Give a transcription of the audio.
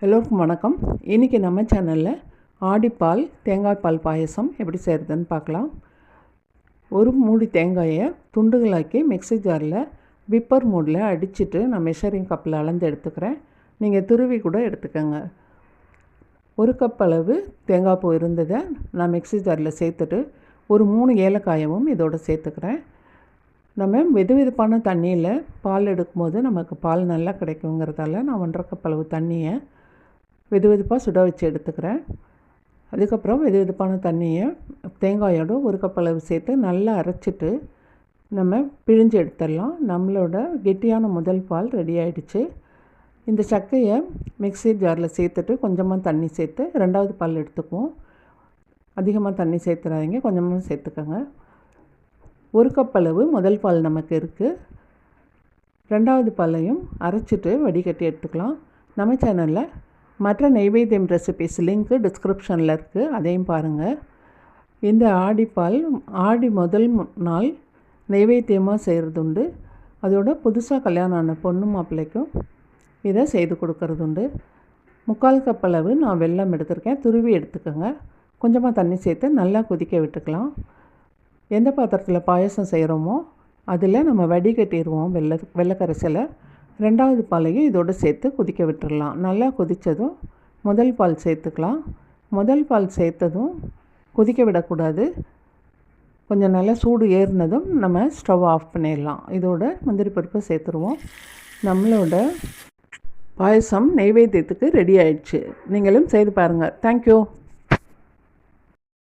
எல்லோருக்கும் வணக்கம். இன்றைக்கி நம்ம சேனலில் ஆடிப்பால் தேங்காய் பால் பாயசம் எப்படி செய்கிறதுன்னு பார்க்கலாம். ஒரு மூடி தேங்காயை துண்டுகளாக்கி மிக்ஸி ஜாரில் விப்பர் மூடில் அடிச்சிட்டு நான் மெஷரிங் கப்பில் அளந்து எடுத்துக்கிறேன். நீங்கள் துருவி கூட எடுத்துக்கோங்க. ஒரு கப் அளவு தேங்காய் பூ இருந்ததை நான் மிக்ஸி ஜாரில் சேர்த்துட்டு ஒரு மூணு ஏலக்காயமும் இதோடு சேர்த்துக்கிறேன். நம்ம வெது வெதுப்பான தண்ணியில் பால் எடுக்கும்போது நமக்கு பால் நல்லா கிடைக்குங்கிறதால நான் ஒன்றரை கப் அளவு தண்ணியை வெது வெதுப்பாக சுட வச்சு எடுத்துக்கிறேன். அதுக்கப்புறம் வெது வெதுப்பான தண்ணியை தேங்காயோட ஒரு கப் அளவு சேர்த்து நல்லா அரைச்சிட்டு நம்ம பிழிஞ்சு எடுத்துடலாம். நம்மளோட கெட்டியான முதல் பால் ரெடி ஆகிடுச்சு இந்த சக்கையை மிக்ஸி ஜாரில் சேர்த்துட்டு கொஞ்சமாக தண்ணி சேர்த்து ரெண்டாவது பால் எடுத்துக்குவோம். அதிகமாக தண்ணி சேர்த்துறாதீங்க கொஞ்சமாக சேர்த்துக்கோங்க. ஒரு கப் அளவு முதல் பால் நமக்கு இருக்குது ரெண்டாவது பாலையும் அரைச்சிட்டு வடிகட்டி எடுத்துக்கலாம். நம்ம சேனலில் மற்ற நெய்வேத்தியம் ரெசிபிஸ் லிங்க்கு டிஸ்கிரிப்ஷனில் இருக்குது அதையும் பாருங்கள் இந்த ஆடிப்பால் ஆடி முதல் நாள் நெய்வேத்தியமாக செய்கிறது உண்டு அதோட புதுசாக கல்யாணம் ஆன பொண்ணு மாப்பிள்ளைக்கும் இதை செய்து கொடுக்கறது உண்டு முக்கால் கப் அளவு நான் வெள்ளம் எடுத்திருக்கேன். துருவி எடுத்துக்கோங்க. கொஞ்சமாக தண்ணி சேர்த்து நல்லா கொதிக்க விட்டுக்கலாம். எந்த பாத்திரத்தில் பாயசம் செய்கிறோமோ அதில் நம்ம வடிகட்டிடுவோம் வெள்ளை வெள்ளைக்கரைசலை. ரெண்டாவது பாலையும் இதோடு சேர்த்து கொதிக்க விட்டுடலாம் நல்லா கொதித்ததும் முதல் பால் சேர்த்துக்கலாம். முதல் பால் சேர்த்ததும் கொதிக்க விடக்கூடாது. கொஞ்சம் நல்லா சூடு ஏறினதும் நம்ம ஸ்டவ் ஆஃப் பண்ணிடலாம். இதோட முந்திரி பருப்பை சேர்த்துருவோம். நம்மளோட பாயசம் நெய்வேத்தியத்துக்கு ரெடி ஆயிடுச்சு. நீங்களும் செய்து பாருங்கள் தேங்க்யூ